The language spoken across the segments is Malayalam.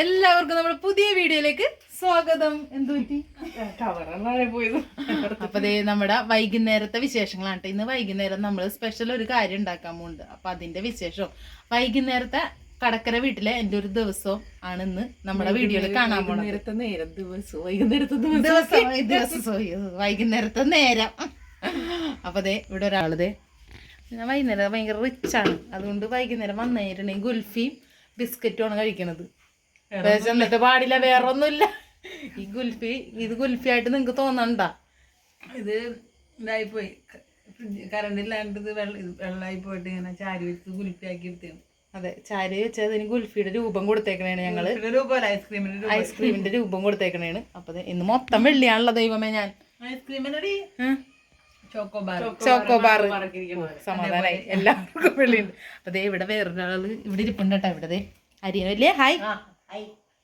എല്ലാവർക്കും നമ്മുടെ പുതിയ വീഡിയോയിലേക്ക് സ്വാഗതം. എന്തു പറ്റി? പോയത്? അപ്പൊ ദേ നമ്മുടെ വൈകുന്നേരത്തെ വിശേഷങ്ങളാണ്. ഇന്ന് വൈകുന്നേരം നമ്മൾ സ്പെഷ്യൽ ഒരു കാര്യം ഉണ്ടാക്കാൻ പോകുന്നുണ്ട് അപ്പൊ അതിന്റെ വിശേഷം. വൈകുന്നേരത്തെ കടക്കര വീട്ടിലെ എന്റെ ഒരു ദിവസവും ആണ് ഇന്ന് നമ്മുടെ വീഡിയോയിൽ കാണാൻ പോകുന്നത് നേരം വൈകുന്നേരത്തെ ദിവസം. വൈകുന്നേരത്തെ നേരം. അപ്പൊ ദേ ഇവിടെ ഒരാൾ ഞാൻ വൈകുന്നേരം ഭയങ്കര റിച്ചാണ് അതുകൊണ്ട് വൈകുന്നേരം വന്നേരണേ ഗുൽഫിയും ബിസ്ക്കറ്റും ആണ് കഴിക്കണത്. പക്ഷെ എന്നിട്ട് പാടില്ല വേറെ ഒന്നുമില്ല ഈ ഗുൽഫി ഇത് ഗുൽഫി ആയിട്ട് നിങ്ങക്ക് തോന്നണ്ട. ഇത് ഇതായി ഇതായിപ്പോയി. കറണ്ട് ഇല്ലാണ്ട് ഇത് വെള്ളം ഇത് വെള്ളമായി പോയിട്ട് ഇങ്ങനെ ചാരി വെച്ച് ഗുൽഫി ആക്കി എടുത്തേണ് അതെ ചാരി വെച്ച് അതിന് ഗുൽഫിയുടെ രൂപം കൊടുത്തേക്കണേണ് ഞങ്ങൾ. ഐസ്ക്രീമിന്റെ രൂപ ഐസ്ക്രീമിന് രൂപ. ഐസ്ക്രീമിന്റെ രൂപം കൊടുത്തേക്കണേണ്. അപ്പൊ ഇന്ന് മൊത്തം വെള്ളിയാണല്ലോ ദൈവമേ ഞാൻ. ഐസ്ക്രീമിനടി ചോക്കോബാർ ചോക്കോബാർ സമാധാനായി. എല്ലാവർക്കും വെള്ളിയുണ്ട്. അപ്പൊ ദേ ഇവിടെ വേറൊരാൾ ഇവിടെ ഇരിപ്പുണ്ട് കേട്ടോ ഇവിടെ ദേ. അരിയൻ വലിയ ഹായ്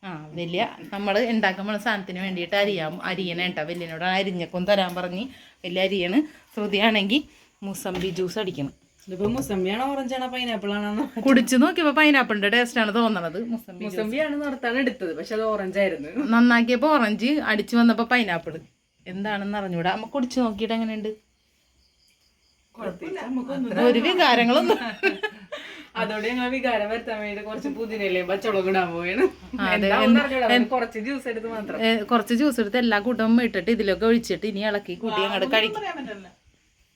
ആ വലിയ നമ്മൾ ഉണ്ടാക്കുമ്പോൾ സാധനത്തിന് വേണ്ടിയിട്ട് അരിയാം. അരിയണ കേട്ടോ വലിയനോട് അരിഞ്ഞക്കും തരാൻ പറഞ്ഞ്. വലിയ അരിയാണ്. ശ്രുതിയാണെങ്കിൽ മുസമ്പി ജ്യൂസ് അടിക്കണം. ഇതിപ്പോ മുസമ്പിയാണോ ഓറഞ്ചാണോ പൈനാപ്പിൾ ആണോ കുടിച്ചു നോക്കിയപ്പോ പൈനാപ്പിളിന്റെ ടേസ്റ്റ് ആണ് തോന്നണത് നന്നാക്കിയപ്പോ എടുത്തത് പക്ഷെ അത് ഓറഞ്ച് ആയിരുന്നു. നന്നാക്കിയപ്പോൾ ഓറഞ്ച് അടിച്ചു വന്നപ്പോ പൈനാപ്പിൾ എന്താണെന്ന് അറിഞ്ഞൂടാ. അമ്മ കുടിച്ചു നോക്കിയിട്ട് എങ്ങനെയുണ്ട്? ഒരു വികാരങ്ങളൊന്നും. അതോടെ ഞങ്ങൾ വികാരം വരുത്താൻ വേണ്ടി കുറച്ച് പുതിനല്ലേ പച്ചവളം ഇടാൻ പോവുകയാണ് കുറച്ച് ജ്യൂസ് എടുത്ത് മാത്രം. കുറച്ച് ജ്യൂസ് എടുത്ത് എല്ലാ കൂട്ടവും ഇട്ടിട്ട് ഇതിലൊക്കെ ഒഴിച്ചിട്ട് ഇനി ഇളക്കി കൂട്ടി അങ്ങോട്ട് കഴിക്കും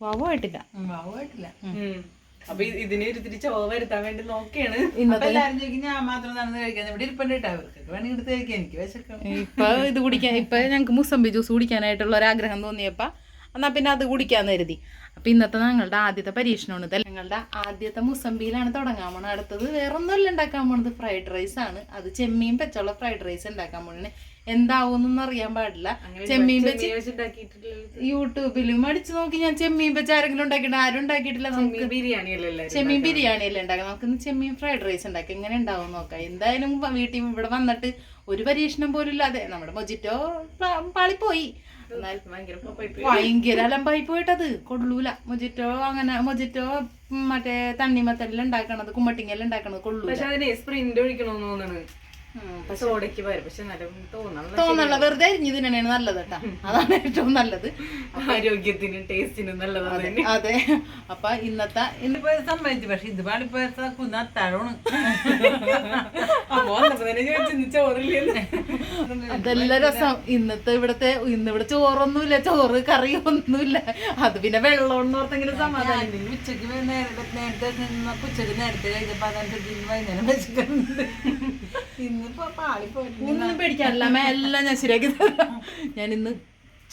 വാവായിട്ടില്ല വാവായിട്ടില്ല അപ്പൊ ഇതിന് ഇത്തിരി ചോവ വരുത്താൻ വേണ്ടി നോക്കിയാണ്. ഇന്നത്തെ- അപ്പൊ എല്ലാരും ചോദിക്കും ഞാൻ മാത്രം നടന്ന് കഴിക്കാൻ ഇവിടെ ഇരിപ്പണ്ടിട്ടാ കേട്ടോ അവർക്ക് വേണമെങ്കിൽ എടുത്ത് കഴിക്കാൻ എനിക്ക് വിശക്കാം. ഇപ്പൊ ഇത് കുടിക്കാൻ ഇപ്പൊ ഞങ്ങക്ക് മുസംബി ജ്യൂസ് കുടിക്കാനായിട്ടുള്ള ഒരു ആഗ്രഹം തോന്നിയപ്പോ എന്നാ പിന്നെ അത് കുടിക്കാന്ന് കരുതി. അപ്പം ഇന്നത്തെ ഞങ്ങളുടെ ആദ്യത്തെ പരീക്ഷണമാണ്. ഇതല്ല? ഞങ്ങളുടെ ആദ്യത്തെ മുസമ്പിയിലാണ് തുടങ്ങാൻ പോണത്. അടുത്തത് വേറെ ഒന്നുമല്ല ഉണ്ടാക്കാൻ പോണത്. ഫ്രൈഡ് റൈസ് ആണ്. അത് ചെമ്മീൻ വെച്ചുള്ള ഫ്രൈഡ് റൈസ് ഉണ്ടാക്കാൻ പോണേ എന്താവുന്നൊന്നും അറിയാൻ പാടില്ല. ചെമ്മീൻ വെച്ച് യൂട്യൂബിലും അടിച്ചു നോക്കി ഞാൻ ചെമ്മീൻ വെച്ച് ആരെങ്കിലും ഉണ്ടാക്കിയിട്ട് ആരും ഉണ്ടാക്കിയിട്ടില്ല നമുക്ക്. ബിരിയാണി ചെമ്മീൻ ബിരിയാണി അല്ലേ ഉണ്ടാക്കാം നമുക്ക് ഇന്ന് ചെമ്മീൻ ഫ്രൈഡ് റൈസ് ഉണ്ടാക്കി. എങ്ങനെ ഉണ്ടാവും നോക്കാം. എന്തായാലും വീട്ടിൽ ഇവിടെ വന്നിട്ട് ഒരു പരീക്ഷണം പോലും ഇല്ലാതെ നമ്മുടെ മൊജിറ്റോ പാളിപ്പോയി. എന്നാൽ ഭയങ്കര പോയി ഭയങ്കര അലമ്പായി പോയിട്ടത്. കൊള്ളൂല. മൊജിറ്റോ അങ്ങനെ മൊജിറ്റോ മറ്റേ തണ്ണിമത്തലിൽ ഉണ്ടാക്കണത് കുമ്മട്ടിങ്ങലുണ്ടാക്കണത് ഉണ്ടാക്കണത് കൊള്ളൂല. പക്ഷെ അതിന് സ്പ്രിന്റ് ഒഴിക്കണമെന്ന് തോന്നുന്നു സോഡയ്ക്ക് പകരം. പക്ഷെ തോന്നണം. വെറുതെ നല്ലത് കേട്ടാ. അതാണ് ഏറ്റവും നല്ലത്. ആരോഗ്യത്തിനും ടേസ്റ്റിനും നല്ലതാണ് അതെ അപ്പൊ ഇന്നത്തെ ഇന്ന് ഇന്നിപ്പോ സമ്മതിച്ചു. പക്ഷെ ഇത് പാടിപ്പോ കുന്ന അത്താഴമാണ് അപ്പൊ വന്നപ്പോ തന്നെ ചോദിച്ചു "ഇന്ന് അതെല്ലാം രസം. ഇന്നത്തെ ഇവിടത്തെ ഇന്ന് ഇവിടെ ചോറൊന്നുമില്ല. ചോറ് കറി ഒന്നുമില്ല അത് പിന്നെ വെള്ളം ഓർത്തെങ്കിലും സമാധാനം. ഉച്ചയ്ക്ക് നേരത്തെ നേരത്തെ ഉച്ചയ്ക്ക് നേരത്തെ കഴിഞ്ഞപ്പോ അതനുസരിച്ച് വൈകുന്നേരം വെച്ചിട്ടുണ്ട്. ഒന്നും പേടിക്കാനില്ല. എല്ലാം ഞാൻ ശരിയാക്കി തരാം. ഞാൻ ഇന്ന്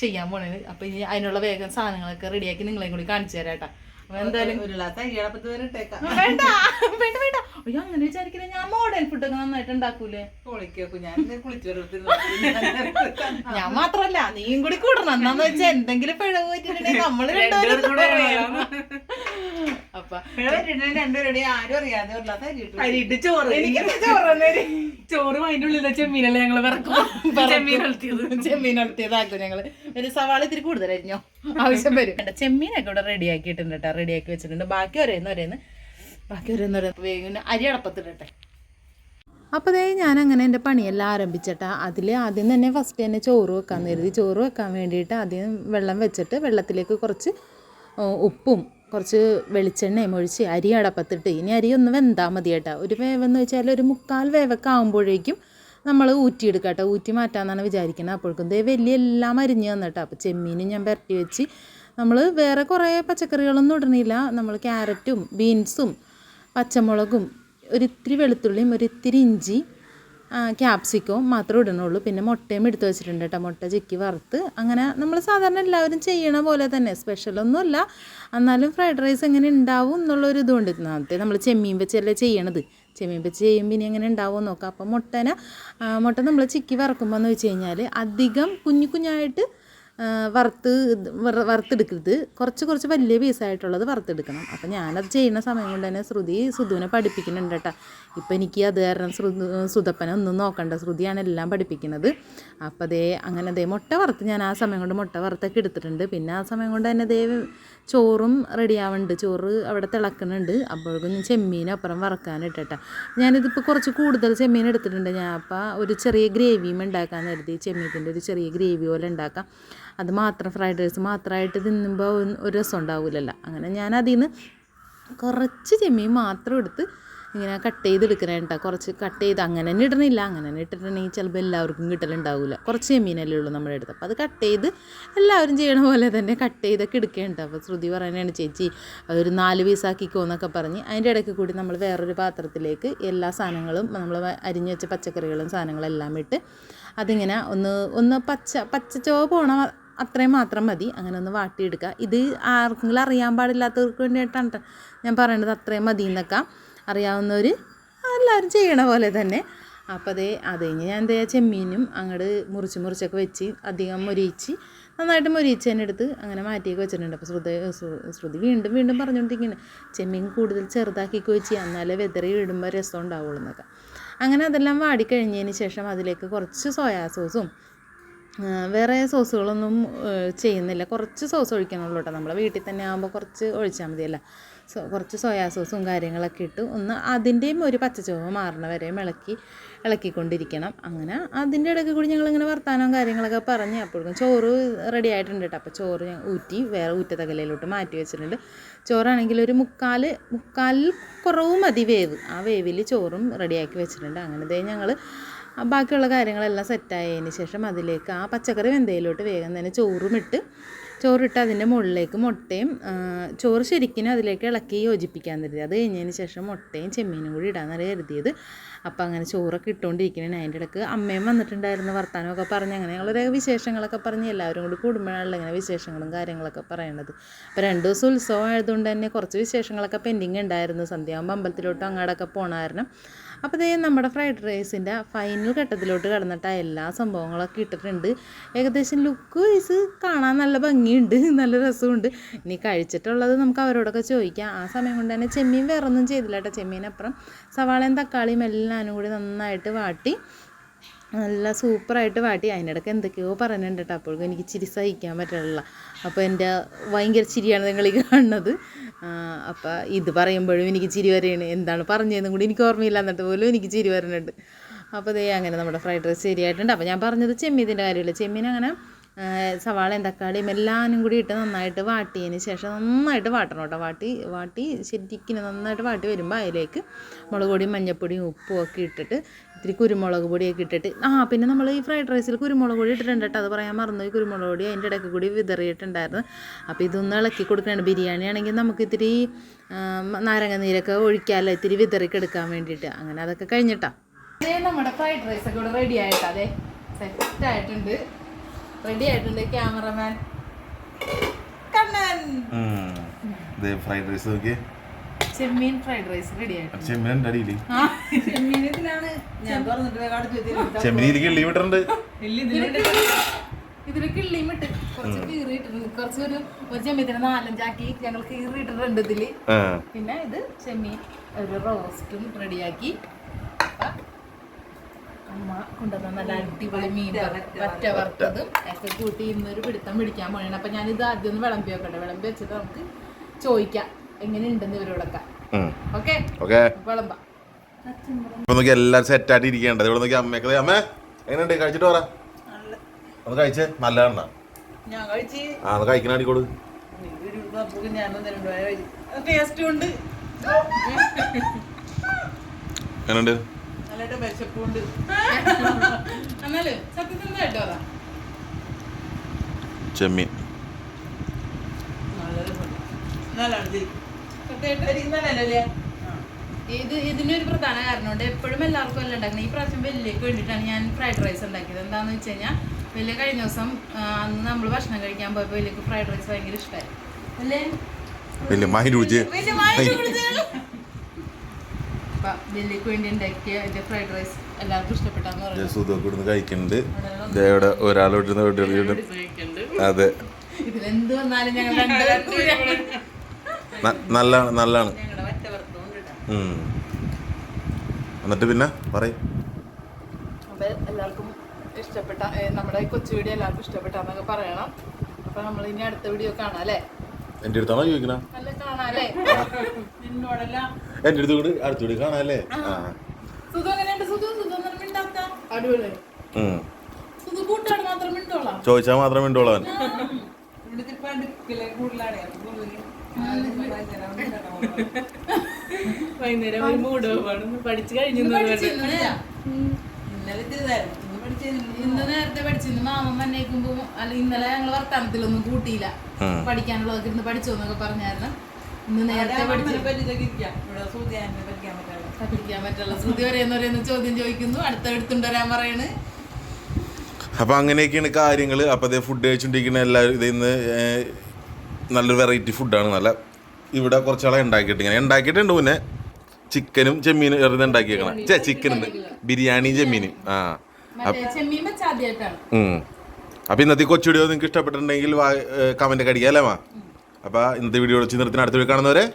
ചെയ്യാൻ പോണേ അപ്പൊ ഇനി അതിനുള്ള വേഗം സാധനങ്ങളൊക്കെ റെഡിയാക്കി നിങ്ങളെ കൂടി കാണിച്ചു തരാട്ടാ എന്തായാലും വേണ്ട. വേണ്ട വേണ്ട. അയ്യോ അങ്ങനെ വിചാരിക്കില്ല. ഞാൻ മോഡൽ ഫുഡൊക്കെ നന്നായിട്ട് ഉണ്ടാക്കൂലേ? ഞാൻ മാത്രല്ല നീയും കൂടി കൂടണം. എന്താന്ന് വെച്ചാൽ എന്തെങ്കിലും പിഴവ് പറ്റിട്ടുണ്ടെങ്കിൽ നമ്മൾ രണ്ടുപേരും അപ്പൊ രണ്ടുപേരുടെ ആരും അറിയാതെ അരിയിട്ട് ചോറ് എനിക്ക് ചോറ് ചോറും അതിന്റെ ഉള്ളിൽ ചെമ്മീനല്ലേ ഞങ്ങൾ വിറക്കും? ചെമ്മീൻ വളർത്തിയത് ചെമ്മീൻ വളർത്തിയതാക്കും ഞങ്ങൾ. ഒരു സവാള ഇത്തിരി കൂടുതലായിരുന്നോ ആവശ്യം വരും. ചെമ്മീനൊക്കെ ഇവിടെ റെഡി ആക്കിയിട്ടുണ്ട് കേട്ടോ റെഡി ആക്കി വെച്ചിട്ടുണ്ട്. ബാക്കി ഒരേന്ന് ഒരേന്ന്. ബാക്കി ഒരേന്ന് ഒരേന്ന്. വേഗം അരി അടപ്പത്തിടട്ടെ അപ്പോൾ ദേ ഞാൻ അങ്ങനെ എന്റെ പണിയെല്ലാം ആരംഭിച്ചിട്ടാ. അതിൽ ആദ്യം തന്നെ ഫസ്റ്റ് തന്നെ ചോറ് വെക്കാൻ കരുതി. ചോറ് വെക്കാൻ വേണ്ടിയിട്ട് ആദ്യം വെള്ളം വെച്ചിട്ട് വെള്ളത്തിലേക്ക് കുറച്ച് ഉപ്പും കുറച്ച് വെളിച്ചെണ്ണയും ഒഴിച്ച് അരി അടപ്പത്തിട്ട്. ഇനി അരി ഒന്ന് വെന്താൽ മതി കേട്ടോ. ഒരു വേവെന്ന് വെച്ചാൽ ഒരു മുക്കാൽ വേവൊക്കെ ആകുമ്പോഴേക്കും നമ്മൾ ഊറ്റിയെടുക്കുക കേട്ടോ. ഊറ്റി മാറ്റാമെന്നാണ് വിചാരിക്കുന്നത് അപ്പോഴേക്കും ദേ വലിയ എല്ലാം അരിഞ്ഞ് തന്നിട്ടോ അപ്പോൾ ചെമ്മീനും ഞാൻ പുരട്ടി വെച്ച് നമ്മൾ വേറെ കുറേ പച്ചക്കറികളൊന്നും ഇടണില്ല. നമ്മൾ ക്യാരറ്റും ബീൻസും പച്ചമുളകും ഒരിത്തിരി വെളുത്തുള്ളിയും ഒരിത്തിരി ഇഞ്ചി ക്യാപ്സിക്കവും മാത്രമേ ഇടണുള്ളൂ പിന്നെ മുട്ടയും എടുത്ത് വെച്ചിട്ടുണ്ട് കേട്ടോ മുട്ട ചിക്കി വറുത്ത് അങ്ങനെ നമ്മൾ സാധാരണ എല്ലാവരും ചെയ്യണ പോലെ തന്നെ. സ്പെഷ്യലൊന്നുമല്ല എന്നാലും ഫ്രൈഡ് റൈസ് എങ്ങനെ ഉണ്ടാവും എന്നുള്ളൊരു ഇതുകൊണ്ട് നേരത്തെ നമ്മൾ ചെമ്മീൻ വെച്ചല്ലേ ചെയ്യണത്. ചെമ്മീൻ വെച്ച് ചെയ്യുമ്പോൾ ഇനി എങ്ങനെ ഉണ്ടാവും നോക്കാം. അപ്പോൾ മുട്ടനെ മുട്ട നമ്മൾ ചിക്കി വറക്കുമ്പോൾ എന്ന് വെച്ച് കഴിഞ്ഞാൽ അധികം കുഞ്ഞു കുഞ്ഞായിട്ട് വറുത്ത് വറുത്തെടുക്കരുത്. കുറച്ച് കുറച്ച് വലിയ പീസായിട്ടുള്ളത് വറുത്തെടുക്കണം. അപ്പം ഞാനത് ചെയ്യുന്ന സമയം കൊണ്ട് തന്നെ ശ്രുതി സുധുവിനെ പഠിപ്പിക്കുന്നുണ്ട് കേട്ടോ. ഇപ്പം എനിക്ക് അത് കാരണം ശ്രുതു സുധപ്പനെ ഒന്നും നോക്കണ്ട. ശ്രുതിയാണ് എല്ലാം പഠിപ്പിക്കുന്നത്. അപ്പോൾ അതേ അങ്ങനെ അതേ മുട്ട വറുത്ത് ഞാൻ ആ സമയം കൊണ്ട് മുട്ട വറുത്തൊക്കെ എടുത്തിട്ടുണ്ട്. പിന്നെ ആ സമയം കൊണ്ട് തന്നെ അതേ ചോറും റെഡിയാവുന്നുണ്ട് ചോറ് അവിടെ തിളക്കുന്നുണ്ട്. അപ്പോഴേക്കും ചെമ്മീനപ്പുറം അപ്പുറം വറക്കാനിട്ടേട്ടാ ഞാനിതിപ്പോൾ കുറച്ച് കൂടുതൽ ചെമ്മീൻ എടുത്തിട്ടുണ്ട്. ഞാൻ അപ്പോൾ ഒരു ചെറിയ ഗ്രേവിയും ഉണ്ടാക്കാൻ കരുതി. ചെമ്മീത്തിന്റെ ഒരു ചെറിയ ഗ്രേവി പോലെ ഉണ്ടാക്കാം. അത് മാത്രം ഫ്രൈഡ് റൈസ് മാത്രമായിട്ട് തിന്നുമ്പോൾ ഒരു രസം ഉണ്ടാവില്ലല്ലോ അങ്ങനെ ഞാൻ അതിൽ നിന്ന് കുറച്ച് ചെമ്മീൻ മാത്രം എടുത്ത് ഇങ്ങനെ കട്ട് ചെയ്തെടുക്കണേ കേട്ടോ കുറച്ച് കട്ട് ചെയ്ത് അങ്ങനെ തന്നെ ഇടണില്ല. അങ്ങനെ തന്നെ ഇട്ടിട്ടുണ്ടെങ്കിൽ ചിലപ്പോൾ എല്ലാവർക്കും കിട്ടലുണ്ടാവില്ല കുറച്ച് ചെമ്മീനല്ലേ ഉള്ളൂ നമ്മുടെ അടുത്ത്. അപ്പോൾ അത് കട്ട് ചെയ്ത് എല്ലാവരും ചെയ്യണ പോലെ തന്നെ കട്ട് ചെയ്തൊക്കെ എടുക്കേണ്ട അപ്പോൾ ശ്രുതി പറയുന്നതാണ് ചേച്ചി അതൊരു നാല് പീസാക്കിക്കോ എന്നൊക്കെ പറഞ്ഞ് അതിന്റെ ഇടയ്ക്ക് കൂടി നമ്മൾ വേറൊരു പാത്രത്തിലേക്ക് എല്ലാ സാധനങ്ങളും നമ്മൾ അരിഞ്ഞു വെച്ച പച്ചക്കറികളും സാധനങ്ങളെല്ലാം ഇട്ട് അതിങ്ങനെ ഒന്ന് ഒന്ന് പച്ച പച്ച ചോ പോണ അത്രയും മാത്രം മതി. അങ്ങനെ ഒന്ന് വാട്ടിയെടുക്കുക. ഇത് ആർക്കെങ്കിലും അറിയാൻ പാടില്ലാത്തവർക്ക് വേണ്ടിയിട്ടാണ് ഞാൻ പറയണത്. അത്രയും മതി എന്നൊക്കെ അറിയാവുന്നവർ എല്ലാവരും ചെയ്യണ പോലെ തന്നെ. അപ്പോൾ അതേ അത് കഴിഞ്ഞ് ഞാൻ എന്താ ചെമ്മീനും അങ്ങോട്ട് മുറിച്ച് മുറിച്ചൊക്കെ വെച്ച് അധികം മുരിയിച്ച് നന്നായിട്ട് മൊരിയിച്ച് തന്നെ എടുത്ത് അങ്ങനെ മാറ്റിയൊക്കെ വെച്ചിട്ടുണ്ട്. അപ്പോൾ ശ്രുതി ശ്രുതി വീണ്ടും വീണ്ടും പറഞ്ഞുകൊണ്ടിരിക്കുന്നത് ചെമ്മീൻ കൂടുതൽ ചെറുതാക്കി വെച്ച് എന്നാലേ വെതറി ഇടുമ്പോൾ രസം ഉണ്ടാവുള്ളൂ എന്നൊക്കെ. അങ്ങനെ അതെല്ലാം വാടിക്കഴിഞ്ഞതിന് ശേഷം അതിലേക്ക് കുറച്ച് സോയാ സോസും വേറെ സോസുകളൊന്നും ചെയ്യുന്നില്ല. കുറച്ച് സോസ് ഒഴിക്കണുള്ളൂ കേട്ടോ നമ്മൾ വീട്ടിൽ തന്നെ ആകുമ്പോൾ കുറച്ച് ഒഴിച്ചാൽ മതിയല്ല സോ കുറച്ച് സോയാ സോസും കാര്യങ്ങളൊക്കെ ഇട്ട് ഒന്ന് അതിന്റെയും ഒരു പച്ചച്ചുവ മാറണ വരെയും ഇളക്കി ഇളക്കിക്കൊണ്ടിരിക്കണം. അങ്ങനെ അതിന്റെ ഇടയ്ക്ക് കൂടി ഞങ്ങളിങ്ങനെ വർത്താനവും കാര്യങ്ങളൊക്കെ പറഞ്ഞ് അപ്പോഴേക്കും ചോറ് റെഡി ആയിട്ടുണ്ട് കേട്ടോ അപ്പോൾ ചോറ് ഞാൻ ഊറ്റി വേറെ ഊറ്റത്തകലയിലോട്ട് മാറ്റി വെച്ചിട്ടുണ്ട്. ചോറാണെങ്കിൽ ഒരു മുക്കാൽ മുക്കാൽ കുറവ് മതി വേവ്. ആ വേവിൽ ചോറും റെഡിയാക്കി വെച്ചിട്ടുണ്ട്. അങ്ങനെ ദേ ഞങ്ങൾ ബാക്കിയുള്ള കാര്യങ്ങളെല്ലാം സെറ്റായതിന് ശേഷം അതിലേക്ക് ആ പച്ചക്കറി വെന്തയിലോട്ട് വേഗം തന്നെ ചോറും ഇട്ട് ചോറിട്ട് അതിന്റെ മുകളിലേക്ക് മുട്ടയും ചോറ് ശരിക്കും അതിലേക്ക് ഇളക്കി യോജിപ്പിക്കാൻ തരുത് അത് കഴിഞ്ഞതിന് ശേഷം മുട്ടയും ചെമ്മീനും കൂടി ഇടാന്നാണ് കരുതിയത്. അപ്പോൾ അങ്ങനെ ചോറൊക്കെ ഇട്ടുകൊണ്ടിരിക്കണേ അതിന്റെ ഇടയ്ക്ക് അമ്മയും വന്നിട്ടുണ്ടായിരുന്നു വർത്താനമൊക്കെ പറഞ്ഞ്. അങ്ങനെ ഞങ്ങളൊരു വിശേഷങ്ങളൊക്കെ പറഞ്ഞ് എല്ലാവരും കൂടി കൂടുമ്പോഴാണല്ലോ ഇങ്ങനെ വിശേഷങ്ങളും കാര്യങ്ങളൊക്കെ പറയണത്. അപ്പോൾ രണ്ട് ദിവസം ഉത്സവം ആയതുകൊണ്ട് തന്നെ കുറച്ച് വിശേഷങ്ങളൊക്കെ പെൻഡിങ് ഉണ്ടായിരുന്നു. സന്ധ്യാകുമ്പോൾ അമ്പലത്തിലോട്ട് അങ്ങോട്ടൊക്കെ പോകണമായിരുന്നു അപ്പോൾ ഇതേ നമ്മുടെ ഫ്രൈഡ് റൈസിന്റെ ഫൈനൽ ഘട്ടത്തിലോട്ട് കടന്നിട്ട് എല്ലാ സംഭവങ്ങളൊക്കെ ഇട്ടിട്ടുണ്ട്. ഏകദേശം ലുക്ക് വൈസ് കാണാൻ നല്ല ഭംഗിയുണ്ട് നല്ല രസമുണ്ട്. ഇനി കഴിച്ചിട്ടുള്ളത് നമുക്ക് അവരോടൊക്കെ ചോദിക്കാം. ആ സമയം കൊണ്ട് തന്നെ ചെമ്മീൻ വേറൊന്നും ചെയ്തില്ല കേട്ടോ. ചെമ്മീനപ്പുറം സവാളയും തക്കാളിയും എല്ലാം കൂടി നന്നായിട്ട് വാട്ടി. നല്ല സൂപ്പറായിട്ട് വാട്ടി. അതിനിടയ്ക്ക് എന്തൊക്കെയോ പറയുന്നുണ്ട് കേട്ടോ. അപ്പോഴേക്കും എനിക്ക് ചിരി സഹിക്കാൻ പറ്റില്ല അപ്പോൾ എന്റെ ഭയങ്കര ചിരിയാണ് നിങ്ങൾ ഈ കാണുന്നത്. അപ്പോൾ ഇത് പറയുമ്പോഴും എനിക്ക് ചിരി വരെയാണ്. എന്താണ് പറഞ്ഞതെന്നും കൂടി എനിക്ക് ഓർമ്മയില്ല. എന്നിട്ട് പോലും എനിക്ക് ചിരി വരുന്നുണ്ട് അപ്പോൾ ദേ അങ്ങനെ നമ്മുടെ ഫ്രൈഡ് റൈസ് ശരിയായിട്ടുണ്ട്. അപ്പോൾ ഞാൻ പറഞ്ഞത് ചെമ്മീതിന്റെ കാര്യമില്ല? ചെമ്മീൻ അങ്ങനെ സവാളയും തക്കാളിയും എല്ലാനും കൂടി ഇട്ട് നന്നായിട്ട് വാട്ടിയതിന് ശേഷം നന്നായിട്ട് വാട്ടണം കേട്ടോ. വാട്ടി വാട്ടി ശരിക്കും നന്നായിട്ട് വാട്ടി വരുമ്പോൾ അതിലേക്ക് മുളക് പൊടിയും മഞ്ഞൾപ്പൊടിയും ഉപ്പും ഒക്കെ ഇട്ടിട്ട് ഇത്തിരി കുരുമുളക് പൊടിയൊക്കെ ഇട്ടിട്ട്. ആ പിന്നെ നമ്മൾ ഈ ഫ്രൈഡ് റൈസിൽ കുരുമുളക് പൊടി ഇട്ടിട്ടുണ്ട് അത് പറയാൻ മറന്നു കുരുമുളക് പൊടി അതിന്റെ ഇടയ്ക്ക് കൂടി വിതറിയിട്ടുണ്ടായിരുന്നു. അപ്പോൾ ഇതൊന്ന് ഇളക്കി കൊടുക്കണം ബിരിയാണി ആണെങ്കിൽ നമുക്ക് ഇത്തിരി നാരങ്ങ നീരൊക്കെ ഒഴിക്കാമല്ലോ ഇത്തിരി വിതറിക്ക് എടുക്കാൻ വേണ്ടിയിട്ട്. അങ്ങനെ അതൊക്കെ കഴിഞ്ഞിട്ടാ. നമ്മുടെ ഫ്രൈഡ് റൈസ് ഒക്കെ ഇവിടെ റെഡി ആയിട്ടാ. അതെ സെറ്റ് ആയിട്ടുണ്ട്. റെഡി ആയിട്ടുണ്ട് ക്യാമറമാൻ കണ്ണൻ. ഫ്രൈഡ് റൈസ് നോക്കിയേ. ചെമ്മീൻ ഫ്രൈഡ് റൈസ് റെഡി ആയിട്ടുണ്ട്. ചെമ്മീൻ അടിയിൽ ചെമ്മീനത്തിലാണ് ഞാൻ തുറന്നിട്ട് ചെമ്മീനിലേക്ക് കിലോമീറ്റർ ഇല്ല ഇതിലേക്ക് ഇതിൽ ഇട്ട് കുറച്ച് കീറിയിട്ടുണ്ട് കുറച്ച് ഒരു ഒരു ചെമ്മീത്തിന് നാലഞ്ചാക്കി ഞങ്ങൾ കീറിയിട്ടിട്ടുണ്ട് ഇതിൽ. പിന്നെ ഇത് ചെമ്മീൻ ഒരു റോസ്റ്റും റെഡിയാക്കി അമ്മ കൊണ്ടുവന്ന നല്ല അടിപൊളി മീൻ വറ്റ വറുത്തതും. ഒക്കെ കൂട്ടി ഇന്നൊരു പിടുത്തം പിടിക്കാൻ പോകണം അപ്പൊ ഞാനിത് ആദ്യം ഒന്ന് വിളമ്പി വെക്കട്ടെ. വിളമ്പി വെച്ചിട്ട് നമുക്ക് ചോദിക്കാം. എങ്ങനെയുണ്ടെന്ന് ഇവരോടൊക്കെ. ഓക്കെ? ഓക്കെ. വിളമ്പാം. ഇപ്പൊ നോക്കി എല്ലാരും സെറ്റ് ആയിട്ട് ഇരിക്കേണ്ടത്. ഇവിടെ നോക്കി അമ്മയൊക്കെ അമ്മ എങ്ങനെയുണ്ട്? കഴിച്ചിട്ട് പറ. ഒന്ന് കഴിച്ചേ. നല്ലതാണ് ഞാൻ കഴിച്ച്. ആ ഒന്ന് കഴിക്കണ അടിക്കോട് എങ്ങനെയുണ്ട്? നല്ലതായിട്ട് വിശപ്പുണ്ട് എന്നാലും ചെമ്മീൻ. രസമുണ്ട് നല്ലതാണ് സത്യമായിട്ട്? നല്ലല്ലേ ഇത് ഇതിനൊരു പ്രധാന കാരണമുണ്ട് എപ്പോഴും എല്ലാവർക്കും എല്ലാം ഉണ്ടാക്കുന്നത്. ഈ പ്രാവശ്യം വലിയക്ക് വേണ്ടിയിട്ടാണ് ഞാൻ ഫ്രൈഡ് റൈസ് ഉണ്ടാക്കിയത്. എന്താണെന്ന് വെച്ച് കഴിഞ്ഞാൽ വലിയ കഴിഞ്ഞ ദിവസം അന്ന് നമ്മൾ ഭക്ഷണം കഴിക്കാൻ പോയപ്പോൾ വലിയക്ക് ഫ്രൈഡ് റൈസ് ഭയങ്കര ഇഷ്ടമായി അല്ലേ? വലിയ രുചി അപ്പം വലിയക്ക് വേണ്ടി ഉണ്ടാക്കിയ എന്റെ ഫ്രൈഡ് റൈസ് എല്ലാവർക്കും ഇഷ്ടപ്പെട്ടാന്ന് പറഞ്ഞു സുഖമൊക്കെ ഇവിടുന്ന് കഴിക്കുന്നുണ്ട്. ദേ ഇവിടെ ഒരാളോട്ട് കഴിക്കുന്നുണ്ട്. അതെ. ഇതിലെന്ത് വന്നാലും ഞങ്ങൾ നല്ലാണ് നല്ലാണ്. എന്നിട്ട് പിന്നെ പറയും. അപ്പൊ എല്ലാവർക്കും ഇഷ്ടപ്പെട്ട നമ്മുടെ കൊച്ചു വീഡിയോ എല്ലാവർക്കും ഇഷ്ടപ്പെട്ടാന്നൊക്കെ പറയണം. അപ്പൊ നമ്മൾ ഇനി അടുത്ത വീഡിയോ കാണാം അല്ലേ? എന്റെ അടുത്താണോ ചോദിക്കണം? നല്ല കാണാം അല്ലേ? നിന്നോടെല്ലാം എന്റെ അടുത്ത് കൂടി അടുത്തുകൂടി കാണാല്ലേ? ആ. ചോദിച്ചാ എങ്ങനെയുണ്ട് സുധു? സുധു ഒന്നും മിണ്ടാത്ത. അടിപൊളി. ഉം. സുധു കൂട്ടാണ് മാത്രം മിണ്ടോളാൻ ചോദിച്ചാൽ വൈകുന്നേരം ഒരു മൂഡ് പഠിച്ചു കഴിഞ്ഞു ഞങ്ങൾ. ഇന്ന് നേരത്തെ പഠിച്ചിരുന്നു. മാമൻ വന്നേക്കുമ്പോ അല്ല ഇന്നലെ ഞങ്ങൾ വർത്താനത്തിലൊന്നും കൂട്ടിയില്ല. പഠിക്കാനുള്ളതൊക്കെ ഇരുന്ന് പഠിച്ചോന്നൊക്കെ പറഞ്ഞായിരുന്നു. ഇന്ന് നേരത്തെ പഠിക്കാൻ ശ്രുതി പറയുന്ന ചോദ്യം ചോദിക്കുന്നു. അടുത്ത എടുത്തുണ്ടരാൻ പറയണ്. അപ്പൊ അങ്ങനെയൊക്കെയാണ് കാര്യങ്ങൾ അപ്പൊ അതേ ഫുഡ് കഴിച്ചുകൊണ്ടിരിക്കുന്ന എല്ലാവരും ഇതിൽ നിന്ന് നല്ലൊരു വെറൈറ്റി ഫുഡാണ് നല്ല ഇവിടെ കുറച്ചാളെ ഉണ്ടാക്കിയിട്ട് ഇങ്ങനെ. ഉണ്ടാക്കിയിട്ടുണ്ട് പിന്നെ ചിക്കനും ചെമ്മീനും വെറുതെ ഉണ്ടാക്കിയേക്കണം. ചേ ചിക്കൻ ഉണ്ട് ബിരിയാണിയും ചെമ്മീനും. ആ. മറ്റേ ചെമ്മീൻ ഉം. അപ്പൊ ഇന്നത്തെ കൊച്ചുടിയോ നിങ്ങൾക്ക് ഇഷ്ടപ്പെട്ടിട്ടുണ്ടെങ്കിൽ കമന്റ് ഒക്കെ അല്ലേ മാ? അപ്പൊ ഇന്നത്തെ വീഡിയോ വെച്ച് നിർത്തിന് അടുത്ത വീഡിയോ കാണുന്നവരെ